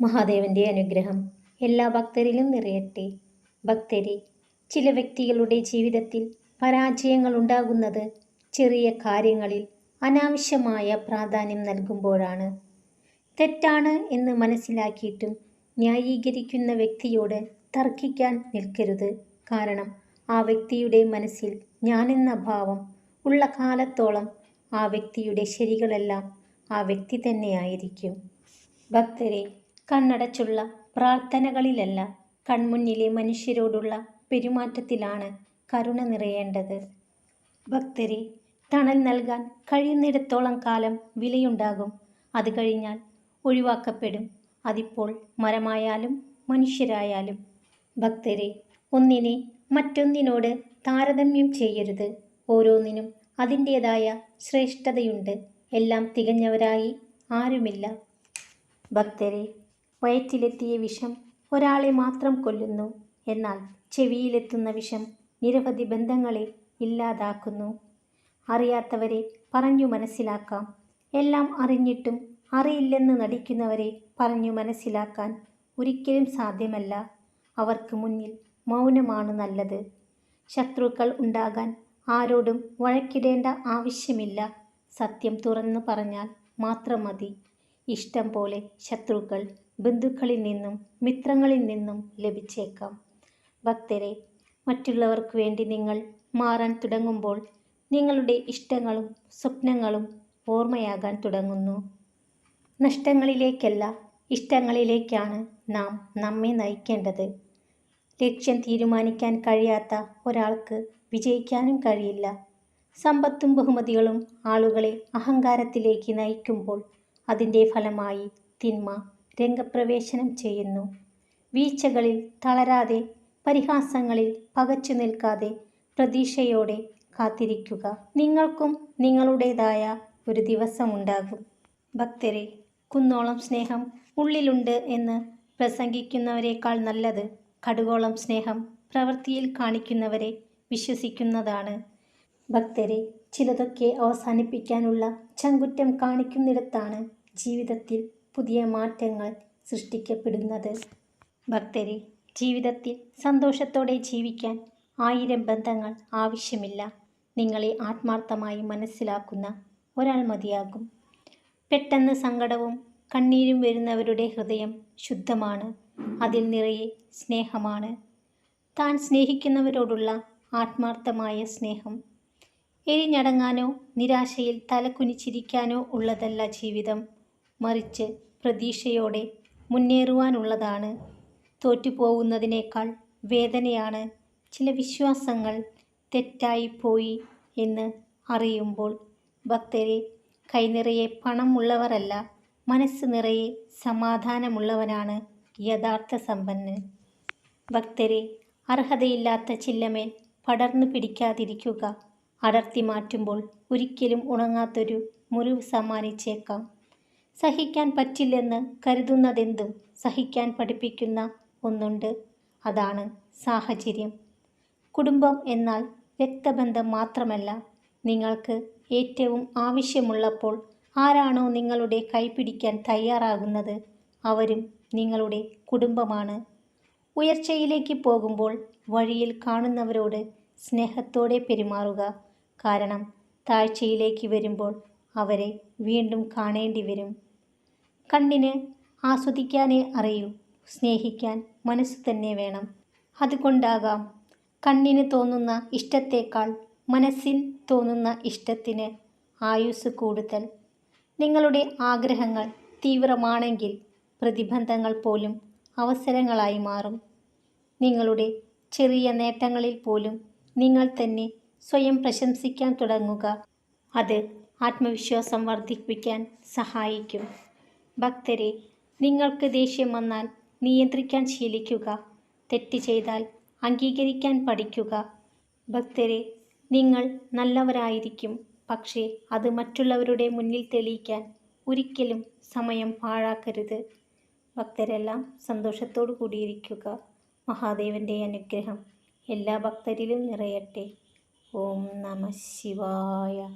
മഹാദേവന്റെ അനുഗ്രഹം എല്ലാ ഭക്തരിലും നിറയട്ടെ. ഭക്തരെ ചില വ്യക്തികളുടെ ജീവിതത്തിൽ പരാജയങ്ങൾ ഉണ്ടാകുന്നത് ചെറിയ കാര്യങ്ങളിൽ അനാവശ്യമായ പ്രാധാന്യം നൽകുമ്പോഴാണ്. തെറ്റാണ് എന്ന് മനസ്സിലാക്കിയിട്ടും ന്യായീകരിക്കുന്ന വ്യക്തിയോട് തർക്കിക്കാൻ നിൽക്കരുത്. കാരണം ആ വ്യക്തിയുടെ മനസ്സിൽ ഞാനെന്ന ഭാവം ഉള്ള കാലത്തോളം ആ വ്യക്തിയുടെ ശരികളെല്ലാം ആ വ്യക്തി തന്നെയായിരിക്കും. ഭക്തരെ കണ്ണടച്ചുള്ള പ്രാർത്ഥനകളിലല്ല കൺമുന്നിലെ മനുഷ്യരോടുള്ള പെരുമാറ്റത്തിലാണ് കരുണ നിറയേണ്ടത്. ഭക്തരെ തണൽ നൽകാൻ കഴിയുന്നിടത്തോളം കാലം വിലയുണ്ടാകും. അത് കഴിഞ്ഞാൽ ഒഴിവാക്കപ്പെടും. അതിപ്പോൾ മരമായാലും മനുഷ്യരായാലും. ഭക്തരെ ഒന്നിനെ മറ്റൊന്നിനോട് താരതമ്യം ചെയ്യരുത്. ഓരോന്നിനും അതിന്റേതായ ശ്രേഷ്ഠതയുണ്ട്. എല്ലാം തികഞ്ഞവരായി ആരുമില്ല. ഭക്തരെ വയറ്റിലെത്തിയ വിഷം ഒരാളെ മാത്രം കൊല്ലുന്നു. എന്നാൽ ചെവിയിലെത്തുന്ന വിഷം നിരവധി ബന്ധങ്ങളെ ഇല്ലാതാക്കുന്നു. അറിയാത്തവരെ പറഞ്ഞു മനസ്സിലാക്കാം. എല്ലാം അറിഞ്ഞിട്ടും അറിയില്ലെന്ന് നടിക്കുന്നവരെ പറഞ്ഞു മനസ്സിലാക്കാൻ ഒരിക്കലും സാധ്യമല്ല. അവർക്ക് മുന്നിൽ മൗനമാണ് നല്ലത്. ശത്രുക്കൾ ഉണ്ടാകാൻ ആരോടും വഴക്കിടേണ്ട ആവശ്യമില്ല. സത്യം തുറന്നു പറഞ്ഞാൽ മാത്രം മതി. ഇഷ്ടം പോലെ ശത്രുക്കൾ ബന്ധുക്കളിൽ നിന്നും മിത്രങ്ങളിൽ നിന്നും ലഭിച്ചേക്കാം. ഭക്തരെ മറ്റുള്ളവർക്ക് വേണ്ടി നിങ്ങൾ മാറാൻ തുടങ്ങുമ്പോൾ നിങ്ങളുടെ ഇഷ്ടങ്ങളും സ്വപ്നങ്ങളും ഓർമ്മയാകാൻ തുടങ്ങുന്നു. നഷ്ടങ്ങളിലേക്കല്ല ഇഷ്ടങ്ങളിലേക്കാണ് നാം നമ്മെ നയിക്കേണ്ടത്. ലക്ഷ്യം തീരുമാനിക്കാൻ കഴിയാത്ത ഒരാൾക്ക് വിജയിക്കാനും കഴിയില്ല. സമ്പത്തും ബഹുമതികളും ആളുകളെ അഹങ്കാരത്തിലേക്ക് നയിക്കുമ്പോൾ അതിന്റെ ഫലമായി തിന്മ രംഗപ്രവേശനം ചെയ്യുന്നു. വീഴ്ചകളിൽ തളരാതെ പരിഹാസങ്ങളിൽ പകച്ചു നിൽക്കാതെ പ്രതീക്ഷയോടെ കാത്തിരിക്കുക. നിങ്ങൾക്കും നിങ്ങളുടേതായ ഒരു ദിവസമുണ്ടാകും ഭക്തരെ കുന്നോളം സ്നേഹം ഉള്ളിലുണ്ട് എന്ന് പ്രസംഗിക്കുന്നവരെക്കാൾ നല്ലത് കടുകോളം സ്നേഹം പ്രവൃത്തിയിൽ കാണിക്കുന്നവരെ വിശ്വസിക്കുന്നതാണ്. ഭക്തരെ ചിലതൊക്കെ അവസാനിപ്പിക്കാനുള്ള ചങ്കുറ്റം കാണിക്കുന്നിടത്താണ് ജീവിതത്തിൽ പുതിയ മാറ്റങ്ങൾ സൃഷ്ടിക്കപ്പെടുന്നത്. ഭക്തരെ ജീവിതത്തിൽ സന്തോഷത്തോടെ ജീവിക്കാൻ ആയിരം ബന്ധങ്ങൾ ആവശ്യമില്ല. നിങ്ങളെ ആത്മാർത്ഥമായി മനസ്സിലാക്കുന്ന ഒരാൾ മതിയാകും. പെട്ടെന്ന് സങ്കടവും കണ്ണീരും വരുന്നവരുടെ ഹൃദയം ശുദ്ധമാണ്. അതിൽ നിറയെ സ്നേഹമാണ്. താൻ സ്നേഹിക്കുന്നവരോടുള്ള ആത്മാർത്ഥമായ സ്നേഹം. എരിഞ്ഞടങ്ങാനോ നിരാശയിൽ തലകുനിച്ചിരിക്കാനോ ഉള്ളതല്ല ജീവിതം. മറിച്ച് പ്രതീക്ഷയോടെ മുന്നേറുവാനുള്ളതാണ്. തോറ്റുപോകുന്നതിനേക്കാൾ വേദനയാണ് ചില വിശ്വാസങ്ങൾ തെറ്റായിപ്പോയി എന്ന് അറിയുമ്പോൾ ഭക്തരെ കൈനിറയെ പണമുള്ളവരല്ല മനസ്സ് നിറയെ സമാധാനമുള്ളവനാണ് യഥാർത്ഥ സമ്പന്നൻ. ഭക്തരെ അർഹതയില്ലാത്ത ചില്ലമേൽ പടർന്നു പിടിക്കാതിരിക്കുക. അടർത്തി മാറ്റുമ്പോൾ ഒരിക്കലും ഉണങ്ങാത്തൊരു മുറിവ് സമ്മാനിച്ചേക്കാം. സഹിക്കാൻ പറ്റില്ലെന്ന് കരുതുന്നതെന്തും സഹിക്കാൻ പഠിപ്പിക്കുന്ന ഒന്നുണ്ട്. അതാണ് സാഹചര്യം. കുടുംബം എന്നാൽ രക്തബന്ധം മാത്രമല്ല. നിങ്ങൾക്ക് ഏറ്റവും ആവശ്യമുള്ളപ്പോൾ ആരാണോ നിങ്ങളുടെ കൈപിടിക്കാൻ തയ്യാറാകുന്നത് അവരും നിങ്ങളുടെ കുടുംബമാണ്. ഉയർച്ചയിലേക്ക് പോകുമ്പോൾ വഴിയിൽ കാണുന്നവരോട് സ്നേഹത്തോടെ പെരുമാറുക. കാരണം താഴ്ചയിലേക്ക് വരുമ്പോൾ അവരെ വീണ്ടും കാണേണ്ടി വരും കണ്ണിന് ആസ്വദിക്കാനേ അറിയൂ. സ്നേഹിക്കാൻ മനസ്സ് തന്നെ വേണം. അതുകൊണ്ടാകാം കണ്ണിന് തോന്നുന്ന ഇഷ്ടത്തേക്കാൾ മനസ്സിൽ തോന്നുന്ന ഇഷ്ടത്തിന് ആയുസ് കൂടുതൽ. നിങ്ങളുടെ ആഗ്രഹങ്ങൾ തീവ്രമാണെങ്കിൽ പ്രതിബന്ധങ്ങൾ പോലും അവസരങ്ങളായി മാറും. നിങ്ങളുടെ ചെറിയ നേട്ടങ്ങളിൽ പോലും നിങ്ങൾ തന്നെ സ്വയം പ്രശംസിക്കാൻ തുടങ്ങുക. അത് ആത്മവിശ്വാസം വർദ്ധിപ്പിക്കാൻ സഹായിക്കും. ഭക്തരെ നിങ്ങൾക്ക് ദേഷ്യം വന്നാൽ നിയന്ത്രിക്കാൻ ശീലിക്കുക. തെറ്റ് ചെയ്താൽ അംഗീകരിക്കാൻ പഠിക്കുക. ഭക്തരെ നിങ്ങൾ നല്ലവരായിരിക്കും. പക്ഷേ അത് മറ്റുള്ളവരുടെ മുന്നിൽ തെളിയിക്കാൻ ഒരിക്കലും സമയം പാഴാക്കരുത്. ഭക്തരെല്ലാം സന്തോഷത്തോടു കൂടിയിരിക്കുക. മഹാദേവന്റെ അനുഗ്രഹം എല്ലാ ഭക്തരിലും നിറയട്ടെ. ഓം നമ ശിവായ.